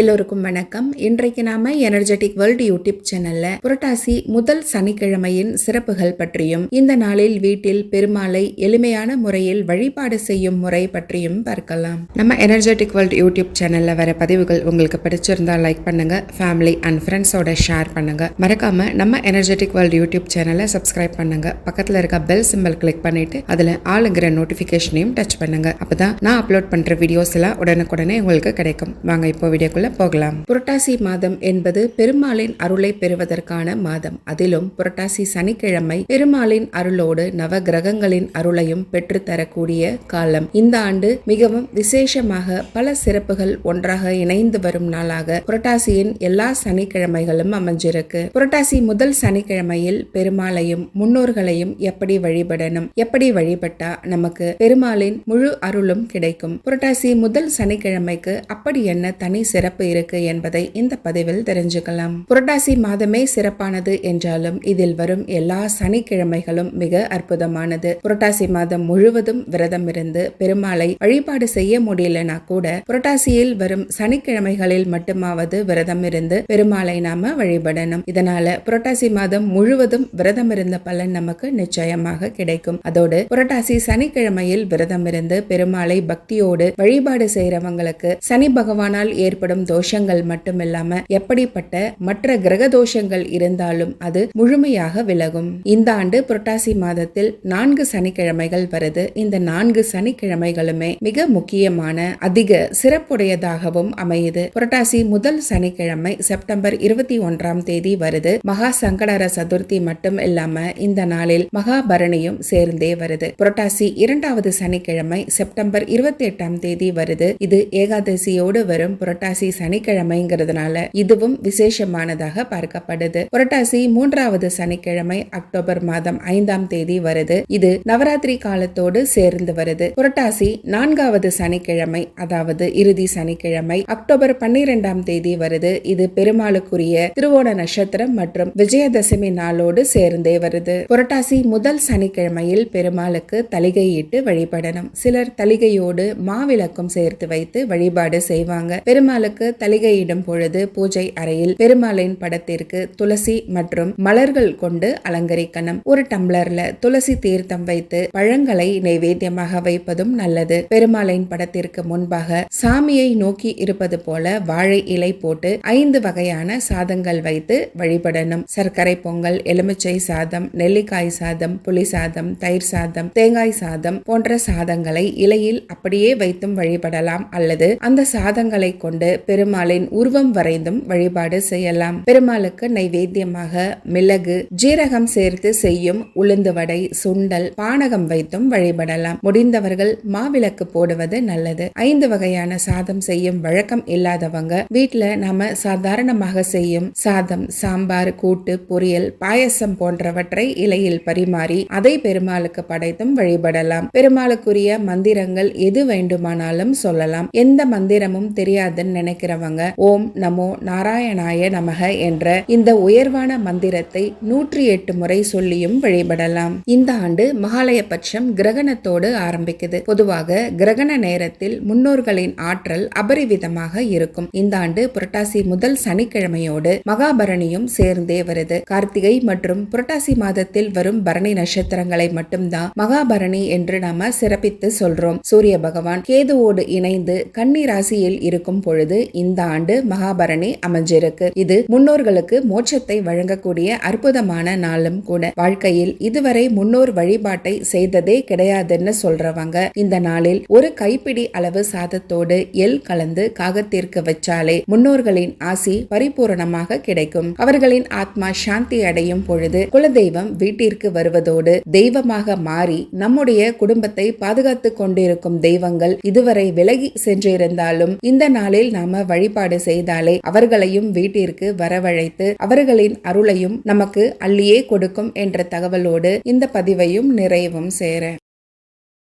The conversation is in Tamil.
எல்லோருக்கும் வணக்கம். இன்றைக்கு நாம எனர்ஜெட்டிக் வேர்ல்டு யூடியூப் சேனல்ல புரட்டாசி முதல் சனிக்கிழமையின் சிறப்புகள் பற்றியும் இந்த நாளில் வீட்டில் பெருமாளை எளிமையான முறையில் வழிபாடு செய்யும் முறை பற்றியும் பார்க்கலாம். நம்ம எனர்ஜெட்டிக் வேர்ல்டு யூடியூப் சேனல்ல வர பதிவுகள் உங்களுக்கு பிடிச்சிருந்தா லைக் பண்ணுங்க ஃபேமிலி அண்ட் ஃப்ரெண்ட்ஸோட ஷேர் பண்ணுங்க. மறக்காம நம்ம எனர்ஜெட்டிக் வேர்ல்டு யூடியூப் சேனலை சப்ஸ்கிரைப் பண்ணுங்க. பக்கத்துல இருக்க பெல் சிம்பல் கிளிக் பண்ணிட்டு அதுல ஆளுங்கிற நோட்டிபிகேஷனையும் டச் பண்ணுங்க. அப்பதான் நான் அப்லோட் பண்ற வீடியோஸ் எல்லாம் உடனுக்குடனே உங்களுக்கு கிடைக்கும். வாங்க இப்போ வீடியோக்குள்ள போகலாம். புரட்டாசி மாதம் என்பது பெருமாளின் அருளை பெறுவதற்கான மாதம். அதிலும் புரட்டாசி சனிக்கிழமை பெருமாளின் அருளோடு நவ கிரகங்களின் அருளையும் பெற்றுத்தரக்கூடிய காலம். இந்த ஆண்டு மிகவும் விசேஷமாக பல சிறப்புகள் ஒன்றாக இணைந்து வரும் நாளாக புரட்டாசியின் எல்லா சனிக்கிழமைகளும் அமைஞ்சிருக்கு. புரட்டாசி முதல் சனிக்கிழமையில் பெருமாளையும் முன்னோர்களையும் எப்படி வழிபடணும் எப்படி வழிபட்டா நமக்கு பெருமாளின் முழு அருளும் கிடைக்கும்? புரட்டாசி முதல் சனிக்கிழமைக்கு அப்படி என்ன தனி சிறப்பு இருக்கு என்பதை இந்த பதிவில் தெரிஞ்சுக்கலாம். புரட்டாசி மாதமே சிறப்பானது என்றாலும் இதில் வரும் எல்லா சனிக்கிழமைகளும் மிக அற்புதமானது. புரட்டாசி மாதம் முழுவதும் விரதம் இருந்து பெருமாளை வழிபாடு செய்ய முடியலனா கூட புரட்டாசியில் வரும் சனிக்கிழமைகளில் மட்டுமாவது விரதம் இருந்து பெருமாளை நாம வழிபடணும். இதனால புரட்டாசி மாதம் முழுவதும் விரதம் இருந்த பலன் நமக்கு நிச்சயமாக கிடைக்கும். அதோடு புரட்டாசி சனிக்கிழமையில் விரதம் இருந்து பெருமாளை பக்தியோடு வழிபாடு செய்யறவங்களுக்கு சனி பகவானால் ஏற்படும் தோஷங்கள் மட்டுமில்லாம எப்படிப்பட்ட மற்ற கிரக தோஷங்கள் இருந்தாலும் அது முழுமையாக விலகும். இந்த ஆண்டு புரட்டாசி மாதத்தில் நான்கு சனிக்கிழமைகள் வருது. இந்த நான்கு சனிக்கிழமைகளுமே மிக முக்கியமான அதிக சிறப்புடையதாகவும் அமையுது. புரட்டாசி முதல் சனிக்கிழமை செப்டம்பர் இருபத்தி ஒன்றாம் தேதி வருது. மகா சங்கடர சதுர்த்தி மட்டும் இல்லாம இந்த நாளில் மகாபரணியும் சேர்ந்தே வருது. புரட்டாசி இரண்டாவது சனிக்கிழமை செப்டம்பர் இருபத்தி எட்டாம் தேதி வருது. இது ஏகாதசியோடு வரும் புரட்டாசி சனிக்கிழமைங்கிறதுனால இதுவும் விசேஷமானதாக பார்க்கப்படுது. புரட்டாசி மூன்றாவது சனிக்கிழமை அக்டோபர் மாதம் ஐந்தாம் தேதி வருது. இது நவராத்திரி காலத்தோடு சேர்ந்து வருது. புரட்டாசி நான்காவது சனிக்கிழமை அதாவது இறுதி சனிக்கிழமை அக்டோபர் பன்னிரெண்டாம் தேதி வருது. இது பெருமாளுக்குரிய திருவோண நட்சத்திரம் மற்றும் விஜயதசமி நாளோடு சேர்ந்தே வருது. புரட்டாசி முதல் சனிக்கிழமையில் பெருமாளுக்கு தலிகையிட்டு வழிபடணும். சிலர் தலிகையோடு மாவிளக்கும் சேர்த்து வைத்து வழிபாடு செய்வாங்க. பெருமாளுக்கு தலிகையிடும் பொழுது பூஜை அறையில் பெருமாளின் படத்திற்கு துளசி மற்றும் மலர்கள் கொண்டு அலங்கரிக்கணும். ஒரு டம்ளர்ல துளசி தீர்த்தம் வைத்து பழங்களை நைவேத்தியமாக வைப்பதும் நல்லது. பெருமாளின் படத்திற்கு முன்பாக சாமியை நோக்கி இருப்பது போல வாழை இலை போட்டு ஐந்து வகையான சாதங்கள் வைத்து வழிபடணும். சர்க்கரை பொங்கல் எலுமிச்சை சாதம் நெல்லிக்காய் சாதம் புளி சாதம் தயிர் சாதம் தேங்காய் சாதம் போன்ற சாதங்களை இலையில் அப்படியே வைத்தும் வழிபடலாம். அல்லது அந்த சாதங்களை கொண்டு பெருமாளின் உருவம் வரைந்தும் வழிபாடு செய்யலாம். பெருமாளுக்கு நைவேத்தியமாக மிளகு ஜீரகம் சேர்த்து செய்யும் உளுந்து வடை சுண்டல் பானகம் வைத்தும் வழிபடலாம். முடிந்தவர்கள் மாவிளக்கு போடுவது நல்லது. ஐந்து வகையான சாதம் செய்யும் வழக்கம் இல்லாதவங்க வீட்டுல நாம சாதாரணமாக செய்யும் சாதம் சாம்பார் கூட்டு பொரியல் பாயசம் போன்றவற்றை இலையில் பரிமாறி அதை பெருமாளுக்கு படைத்தும் வழிபடலாம். பெருமாளுக்குரிய மந்திரங்கள் எது வேண்டுமானாலும் சொல்லலாம். எந்த மந்திரமும் தெரியாதுன்னு நினைக்கிறவங்க. ஓம் நமோ நாராயணாய நமக என்ற இந்த உயர்வான மந்திரத்தை நூற்றி எட்டு முறை சொல்லியும் வழிபடலாம். இந்த ஆண்டு மகாலயபட்சம் கிரகணத்தோடு ஆரம்பிக்குது. பொதுவாக கிரகண நேரத்தில் முன்னோர்களின் ஆற்றல் அபரிவிதமாக இருக்கும். இந்த ஆண்டு புரட்டாசி முதல் சனிக்கிழமையோடு மகாபரணியும் சேர்ந்தே வருது. கார்த்திகை மற்றும் புரட்டாசி மாதத்தில் வரும் பரணி நட்சத்திரங்களை மட்டும்தான் மகாபரணி என்று நாம சிறப்பித்து சொல்றோம். சூரிய பகவான் கேதுவோடு இணைந்து கன்னி ராசியில் இருக்கும் பொழுது இந்த ஆண்டு மகாபரணி அமைஞ்சிருக்கு. இது முன்னோர்களுக்கு மோட்சத்தை வழங்கக்கூடிய அற்புதமான நாளும் கூட. வாழ்க்கையில் இதுவரை முன்னோர் வழிபாட்டை செய்ததே கிடையாதுன்னு சொல்றவங்க இந்த நாளில் ஒரு கைப்பிடி அளவு சாதத்தோடு எல் கலந்து காகத்திற்கு வச்சாலே முன்னோர்களின் ஆசி பரிபூரணமாக கிடைக்கும். அவர்களின் ஆத்மா சாந்தி அடையும் பொழுது குலதெய்வம் வீட்டிற்கு வருவதோடு தெய்வமாக மாறி நம்முடைய குடும்பத்தை பாதுகாத்து கொண்டிருக்கும் தெய்வங்கள் இதுவரை விலகி சென்றிருந்தாலும் இந்த நாளில் நாம் நாம வழிபாடு செய்தாலே அவர்களையும் வீட்டிற்கு வரவழைத்து அவர்களின் அருளையும் நமக்கு அள்ளியே கொடுக்கும் என்ற தகவலோடு இந்த பதிவையும் நிறைவும் சேர